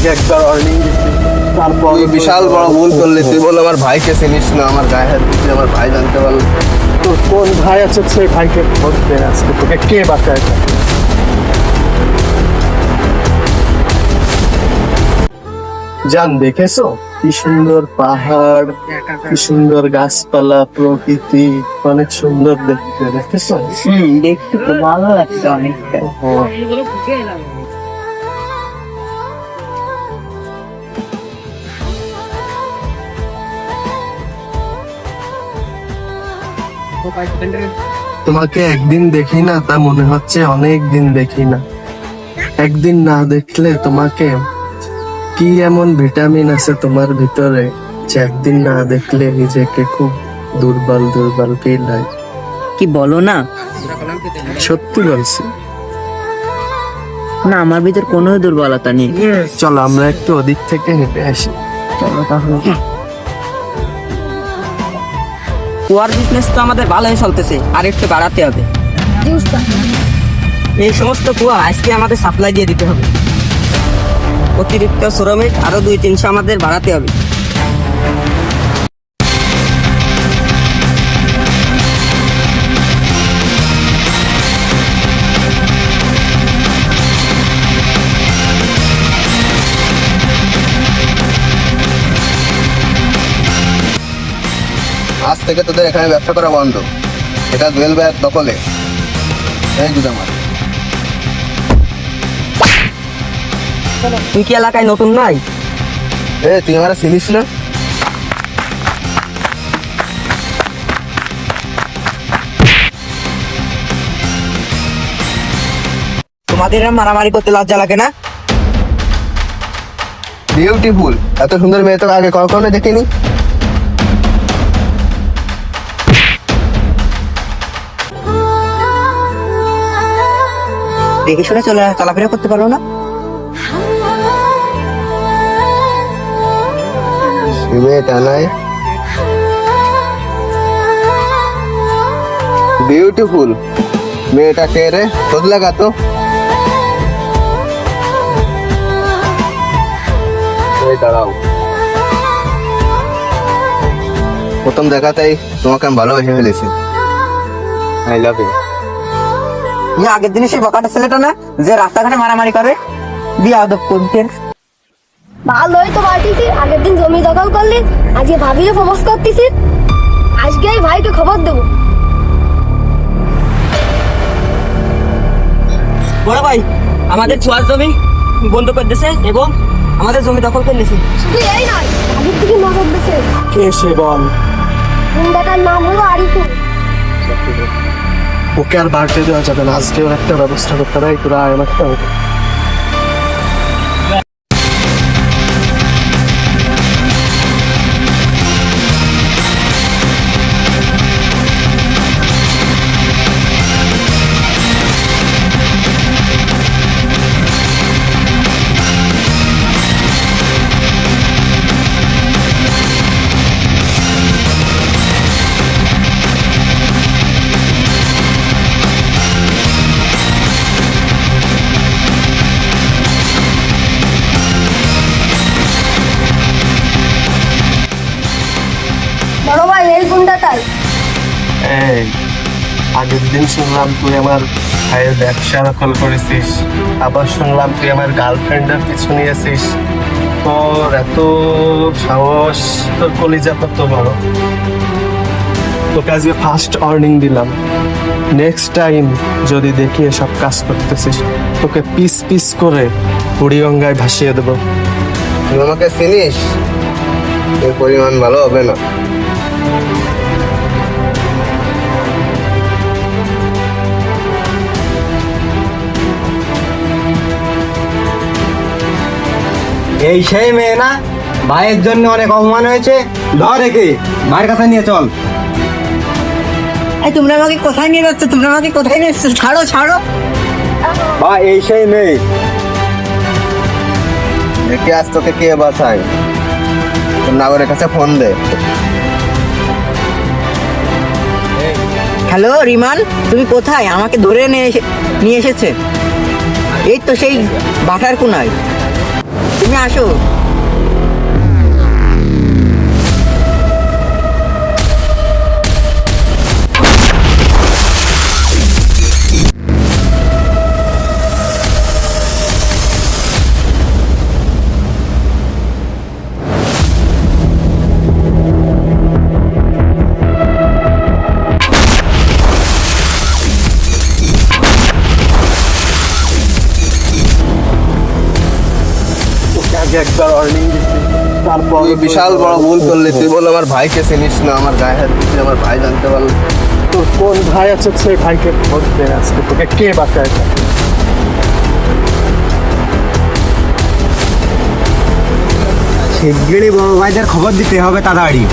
আগে একবার ওয়ার্নিং দিছি। তারপর বিশাল বড় ভুল করলি তুই বল আমার ভাইকে চিনিস না আমার গায়ে হাত দিচ্ছি আমার ভাই জানতে পারল। তোর কোন ভাই আছে সেই ভাইকে বলতে আজকে তোকে। কে বাঁচায় জান দেখেছ? কি সুন্দর পাহাড় কি সুন্দর গাছপালা প্রকৃতি অনেক সুন্দর দেখতে দেখেছ? দেখতে তো ভালো লাগছে অনেকটা। তোমাকে একদিন দেখি না তা মনে হচ্ছে অনেক দিন দেখি না। একদিন না দেখলে তোমাকে কি এমন ভিটামিন আছে তোমার ভিতরে যে একদিন না দেখলে নিজেকে খুব দুর্বল দুর্বল ফিল হয়? কি বলো না? সত্যি বলছি। না আমার ভিতর কোনো দুর্বলতা নেই। চলো আমরা একটু ওদিক থেকে হেঁটে আসি। চলো তাহলে। কুয়ার বিজনেস তো আমাদের ভালোই চলতেছে, আর একটু বাড়াতে হবে। এই সমস্ত কুয়া আজকে আমাদের সাপ্লাই দিয়ে দিতে হবে। অতিরিক্ত শ্রমিক আরও দুই তিনশো আমাদের বাড়াতে হবে। আজ থেকে তোদের এখানে ব্যবসা করা বন্ধ। এটা জুয়েল ভাইয়ের দখলে। এই দুটো আমার তুই কি এলাকায় নতুন নাই? এ তুই আমার চিনিস না? তোমাদের মারামারি করতে লজ্জা লাগে না? বিউটিফুল এত সুন্দর মেয়ে তো আগে কখনো দেখিনি? দেখে শুনে চলে চলাফেরা করতে পারো না। বিউটিফুল মেয়েটা কে রে? খোঁজ লাগা তো। দাঁড়াও। প্রথম দেখাতেই তোমাকে আমি ভালোবেসে ফেলেছি। আই লাভ ইউ আগের দিনে সেই বকাটা ছেলেটা না যে রাস্তাঘাটে মারামারি করে বিয়ে আদব করতেন ভালোই তো বাড়িতে আগের দিন জমি দখল করলি আজকে করতেছি। আজকে এই ভাইকে খবর দেবো। বড় ভাই আমাদের ছোঁয়ার জমি বন্ধ করে দিয়েছে এবং আমাদের জমি দখল করে নিয়েছে। শুধু এই নয় আগের দিকে নজর দিছে কে সে বল? গুন্ডাটার নাম হলো আরিফুল। ওকে আর বাড়তে দেওয়া যাবে না। আজকেও একটা ব্যবস্থা করতে হবে। তোরা আমার আগের দিন শুনলাম তুই আমার ভাইয়ের ব্যবসা দখল করেছিস, আবার শুনলাম তুই আমার গার্লফ্রেন্ডের পিছু নিয়েছিস। তোর এত সাহস, তোর কলিজা কত বড়? তোকে আজকে ফার্স্ট অর্নিং দিলাম। নেক্সট টাইম যদি দেখি এসব কাজ করতেছিস, তোকে পিস পিস করে বুড়িগঙ্গায় ভাসিয়ে দেবো। তুই আমাকে চিনিস? এর পরিমাণ ভালো হবে না। এই সেই মেয়ে না? ভাইয়ের জন্য অনেক অপমান হয়েছে। ধর একে। মায়ের কাছে নিয়ে চল। এই তোমরা আমাকে কোথায় নিয়ে যাচ্ছ? তোমরা আমাকে কোথায় নিয়ে যাচ্ছ? ছাড়ো ছাড়ো। বা এই সেই মেয়ে। দেখি আজ তোকে কে বাঁচায়। তোর নাগরের কাছে ফোন দে। হ্যালো রিমান তুমি কোথায়? আমাকে ধরে নিয়ে এসেছে। এই তো সেই বাটার কোনায়। তুমি আসো আগে একবার ওয়ার্নিং দিছি। তারপর বিশাল বড় ভুল করলি তুই বল আমার ভাইকে চিনিস না আমার গায়ে হাত দিচ্ছি আমার ভাই জানতে পারল। তোর কোন ভাই আছে সেই ভাইকে খোঁজ দে আজকে তোকে। কে বাঁচায় শিগগিরই বড় ভাইদের খবর দিতে হবে তাড়াতাড়ি।